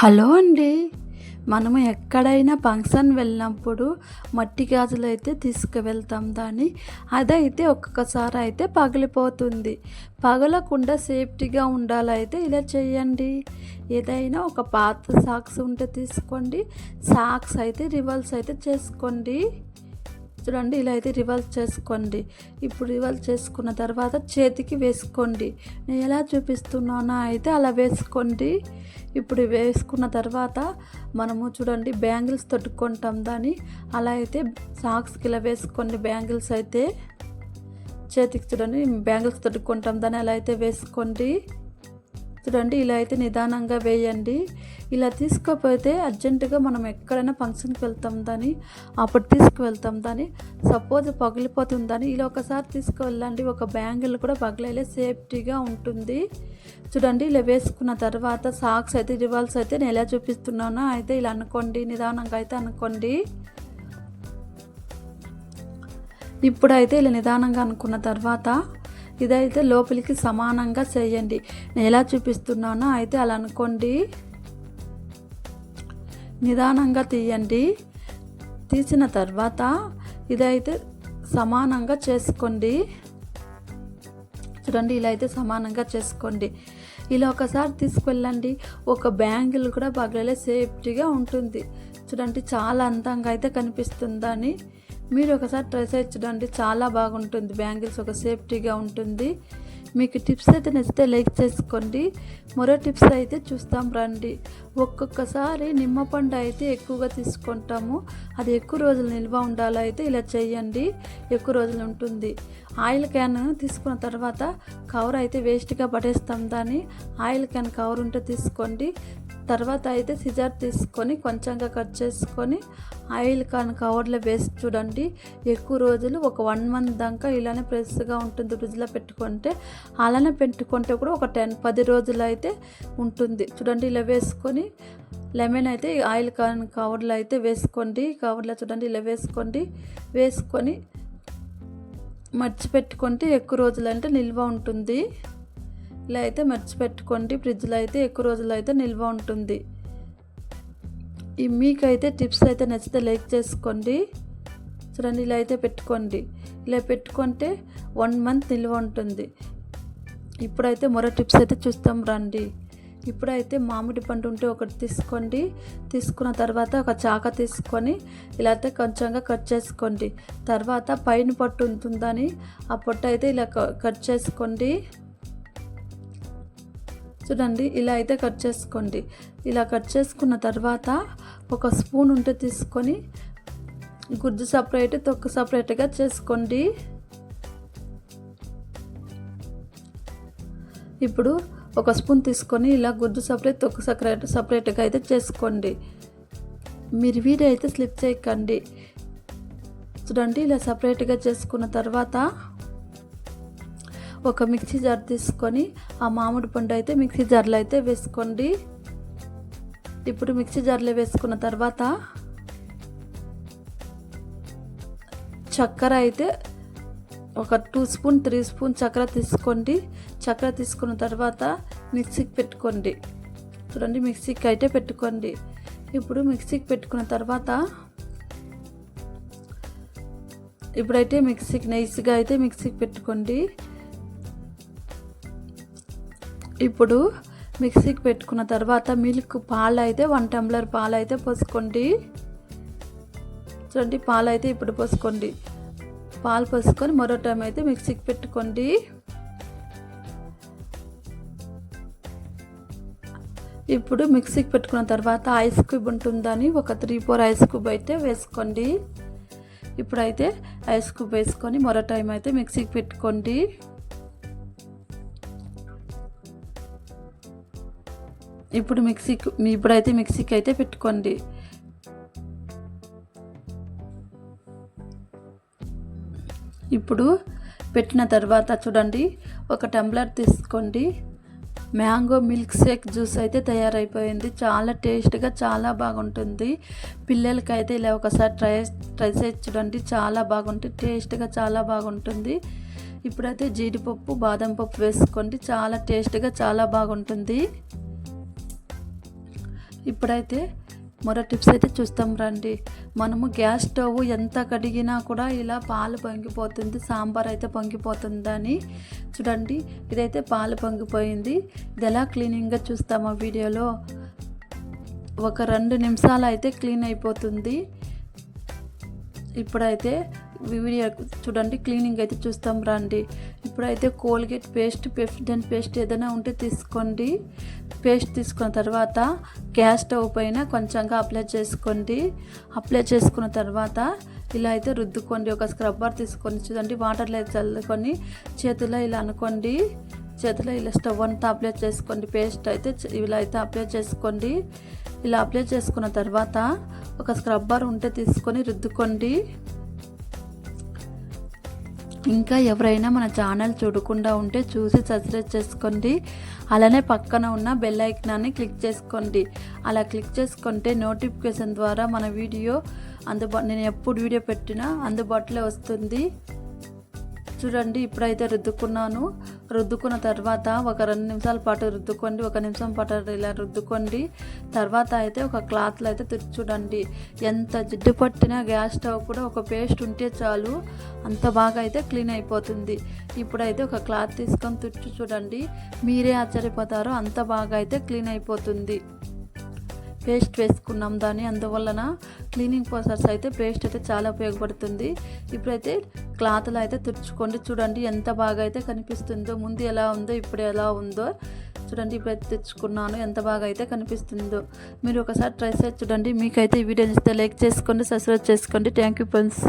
Hello అండి. మనము ఎక్కడైనా ఫంక్షన్ వెళ్ళినప్పుడు మట్టి గాజులు అయితే తీసుకువెళ్తాం దాన్ని. అదైతే ఒక్కొక్కసారి అయితే పగిలిపోతుంది. పగలకుండా సేఫ్టీగా ఉండాలైతే ఇలా చేయండి. ఏదైనా ఒక పాత సాక్స్ ఉంటే తీసుకోండి. సాక్స్ అయితే రివర్స్ అయితే చేసుకోండి. చూడండి ఇలా అయితే రివర్స్ చేసుకోండి. ఇప్పుడు రివర్స్ చేసుకున్న తర్వాత చేతికి వేసుకోండి. నేను ఎలా చూపిస్తున్నానో అయితే అలా వేసుకోండి. ఇప్పుడు వేసుకున్న తర్వాత మనము చూడండి బ్యాంగిల్స్ తొట్టుకుంటాం దాన్ని. అలా అయితే సాక్స్కి ఇలా వేసుకోండి బ్యాంగిల్స్ అయితే. చేతికి చూడండి బ్యాంగిల్స్ తొట్టుకుంటాం దాన్ని అలా అయితే వేసుకోండి. చూడండి ఇలా అయితే నిదానంగా వేయండి. ఇలా తీసుకోకపోతే అర్జెంటుగా మనం ఎక్కడైనా ఫంక్షన్కి వెళ్తాం దాని అప్పుడు తీసుకువెళ్తాం దాని సపోజ్ పగిలిపోతుందని ఇలా ఒకసారి తీసుకువెళ్ళండి. ఒక బ్యాంగిల్ కూడా పగిలేలే సేఫ్టీగా ఉంటుంది. చూడండి ఇలా వేసుకున్న తర్వాత సాక్స్ అయితే రివాల్స్ అయితే నేను ఎలా చూపిస్తున్నానో అయితే ఇలా అనుకోండి నిదానంగా అయితే అనుకోండి. ఇప్పుడైతే ఇలా నిదానంగా అనుకున్న తర్వాత ఇదైతే లోపలికి సమానంగా చేయండి. నేను ఎలా చూపిస్తున్నానో అయితే అలా అనుకోండి. నిదానంగా తీయండి. తీసిన తర్వాత ఇదైతే సమానంగా చేసుకోండి. చూడండి ఇలా అయితే సమానంగా చేసుకోండి. ఇలా ఒకసారి తీసుకెళ్ళండి. ఒక బ్యాంగిల్ కూడా పగలలే సేఫ్టీగా ఉంటుంది. చూడండి చాలా అందంగా అయితే కనిపిస్తుందని. మీరు ఒకసారి ట్రై చేసి చూడండి. చాలా బాగుంటుంది. బ్యాంగిల్స్ ఒక సేఫ్టీగా ఉంటుంది. మీకు టిప్స్ అయితే నచ్చితే లైక్ చేసుకోండి. మరో టిప్స్ అయితే చూస్తాం రండి. ఒక్కొక్కసారి నిమ్మపండు అయితే ఎక్కువగా తీసుకుంటాము. అది ఎక్కువ రోజులు నిల్వ ఉండాలి అయితే ఇలా చేయండి. ఎక్కువ రోజులు ఉంటుంది. ఆయిల్ క్యాన్ తీసుకున్న తర్వాత కవర్ అయితే వేస్ట్గా పడేస్తాం దాన్ని. ఆయిల్ క్యాన్ కవర్ ఉంటే తీసుకోండి. తర్వాత అయితే సిజర్ తీసుకొని కొంచెంగా కట్ చేసుకొని ఆయిల్ కాన్ కవర్లో వేసి చూడండి. ఎక్కువ రోజులు ఒక వన్ మంత్ దాకా ఇలానే ఫ్రెష్గా ఉంటుంది ఫ్రిడ్జ్లో పెట్టుకుంటే. అలానే పెట్టుకుంటే కూడా ఒక టెన్ పది రోజులు అయితే ఉంటుంది. చూడండి ఇలా వేసుకొని లెమన్ అయితే ఆయిల్ కాన్ కవర్లో అయితే వేసుకోండి. కవర్లో చూడండి ఇలా వేసుకోండి. వేసుకొని మర్చిపెట్టుకుంటే ఎక్కువ రోజులు అంటే నిల్వ ఉంటుంది. ఇలా అయితే మర్చిపెట్టుకోండి ఫ్రిడ్జ్లో అయితే ఎక్కువ రోజులు అయితే నిల్వ ఉంటుంది. ఈ మీకైతే టిప్స్ అయితే నచ్చితే లైక్ చేసుకోండి. చూడండి ఇలా అయితే పెట్టుకోండి. ఇలా పెట్టుకుంటే వన్ మంత్ నిల్వ ఉంటుంది. ఇప్పుడైతే మరో టిప్స్ అయితే చూస్తాం రండి. ఇప్పుడైతే మామిడి పండు ఉంటే ఒకటి తీసుకోండి. తీసుకున్న తర్వాత ఒక చాక తీసుకొని ఇలా అయితే కొంచెంగా కట్ చేసుకోండి. తర్వాత పైన పట్టు ఉంటుందని ఆ పొట్టు అయితే ఇలా కట్ చేసుకోండి. చూడండి ఇలా అయితే కట్ చేసుకోండి. ఇలా కట్ చేసుకున్న తర్వాత ఒక స్పూన్ ఉంటే తీసుకొని గుజ్జు సపరేట్ తొక్కు సపరేట్గా చేసుకోండి. ఇప్పుడు ఒక స్పూన్ తీసుకొని ఇలా గుజ్జు సపరేట్ తొక్కు సపరేట్ సపరేట్గా అయితే చేసుకోండి. మీరు వీడైతే అయితే స్లిప్ చేయకండి. చూడండి ఇలా సపరేట్గా చేసుకున్న తర్వాత ఒక మిక్సీ జార్ తీసుకొని ఆ మామిడి పండు అయితే మిక్సీ జార్లో అయితే వేసుకోండి. ఇప్పుడు మిక్సీ జార్లో వేసుకున్న తర్వాత చక్కెర అయితే ఒక టూ స్పూన్ త్రీ స్పూన్ చక్కెర తీసుకోండి. చక్కెర తీసుకున్న తర్వాత మిక్సీకి పెట్టుకోండి. చూడండి మిక్సీకి అయితే పెట్టుకోండి. ఇప్పుడు మిక్సీకి పెట్టుకున్న తర్వాత ఇప్పుడైతే మిక్సీకి నైస్గా అయితే మిక్సీకి పెట్టుకోండి. ఇప్పుడు మిక్సీకి పెట్టుకున్న తర్వాత మిల్క్ పాలు అయితే వన్ టంబ్లర్ పాలు అయితే పోసుకోండి. చూడండి పాలు అయితే ఇప్పుడు పోసుకోండి. పాలు పోసుకొని మరో టైం అయితే మిక్సీకి పెట్టుకోండి. ఇప్పుడు మిక్సీకి పెట్టుకున్న తర్వాత ఐస్ క్యూబ్ ఉంటుందని ఒక త్రీ ఫోర్ ఐస్ క్యూబ్ అయితే వేసుకోండి. ఇప్పుడైతే ఐస్ క్యూబ్ వేసుకొని మరో టైం అయితే మిక్సీకి పెట్టుకోండి. ఇప్పుడు మిక్సీకి ఇప్పుడైతే మిక్సీకి అయితే పెట్టుకోండి. ఇప్పుడు పెట్టిన తర్వాత చూడండి ఒక టంబ్లర్ తీసుకోండి. మ్యాంగో మిల్క్ షేక్ జ్యూస్ అయితే తయారైపోయింది. చాలా టేస్ట్గా చాలా బాగుంటుంది. పిల్లలకి అయితే ఇలా ఒకసారి ట్రై ట్రై చేసి చూడండి. చాలా బాగుంటుంది. టేస్ట్గా చాలా బాగుంటుంది. ఇప్పుడైతే జీడిపప్పు బాదం పప్పు వేసుకోండి. చాలా టేస్ట్గా చాలా బాగుంటుంది. ఇప్పుడైతే మరో టిప్స్ అయితే చూస్తాం రండి. మనము గ్యాస్ స్టవ్ ఎంత కడిగినా కూడా ఇలా పాలు పొంగిపోతుంది సాంబార్ అయితే పొంగిపోతుందని. చూడండి ఇదైతే పాలు పొంగిపోయింది. ఇది ఎలా క్లీనింగ్గా చూస్తామా వీడియోలో? ఒక రెండు నిమిషాలు అయితే క్లీన్ అయిపోతుంది. ఇప్పుడైతే వీడియో చూడండి క్లీనింగ్ అయితే చూస్తాం రండి. ఇప్పుడైతే కోల్గేట్ పేస్ట్ పెప్సిడెంట్ పేస్ట్ ఏదైనా ఉంటే తీసుకోండి. పేస్ట్ తీసుకున్న తర్వాత గ్యాస్ స్టవ్ పైన కొంచెంగా అప్లై చేసుకోండి. అప్లై చేసుకున్న తర్వాత ఇలా అయితే రుద్దుకోండి. ఒక స్క్రబ్బర్ తీసుకొని చూడండి వాటర్లో అయితే చల్లుకొని చేతిలో ఇలా అనుకోండి. చేతిలో ఇలా స్టవ్ అంతా అప్లై చేసుకోండి. పేస్ట్ అయితే ఇలా అయితే అప్లై చేసుకోండి. ఇలా అప్లై చేసుకున్న తర్వాత ఒక స్క్రబ్బర్ ఉంటే తీసుకొని రుద్దుకోండి. ఇంకా ఎవరైనా మన ఛానల్ చూడకుండా ఉంటే చూసి సబ్స్క్రైబ్ చేసుకోండి. అలానే పక్కన ఉన్న బెల్ ఐకాన్ని క్లిక్ చేసుకోండి. అలా క్లిక్ చేసుకుంటే నోటిఫికేషన్ ద్వారా మన వీడియో అందుబా నేను ఎప్పుడు వీడియో పెట్టినా అందుబాటులో వస్తుంది. చూడండి ఇప్పుడైతే రుద్దుకున్నాను. రుద్దుకున్న తర్వాత ఒక రెండు నిమిషాల పాటు రుద్దుకోండి ఒక నిమిషం పాటు ఇలా రుద్దుకోండి. తర్వాత అయితే ఒక క్లాత్లో అయితే తుడిచి చూడండి. ఎంత జిడ్డు పట్టిన గ్యాస్ స్టవ్ కూడా ఒక పేస్ట్ ఉంటే చాలు అంత బాగా అయితే క్లీన్ అయిపోతుంది. ఇప్పుడైతే ఒక క్లాత్ తీసుకొని తుడిచి చూడండి. మీరే ఆశ్చర్యపోతారో అంత బాగా అయితే క్లీన్ అయిపోతుంది. పేస్ట్ వేసుకున్నాం దాన్ని. అందువలన క్లీనింగ్ ప్రాసెస్ అయితే పేస్ట్ అయితే చాలా ఉపయోగపడుతుంది. ఇప్పుడైతే క్లాత్లో అయితే తుడుచుకోండి. చూడండి ఎంత బాగా అయితే కనిపిస్తుందో ముందు ఎలా ఉందో ఇప్పుడు ఎలా ఉందో. చూడండి ఇప్పుడైతే తెచ్చుకున్నాను ఎంత బాగా అయితే కనిపిస్తుందో. మీరు ఒకసారి ట్రై చేసి చూడండి. మీకైతే ఈ వీడియో నచ్చితే లైక్ చేసుకోండి సబ్స్క్రైబ్ చేసుకోండి. Thank you friends.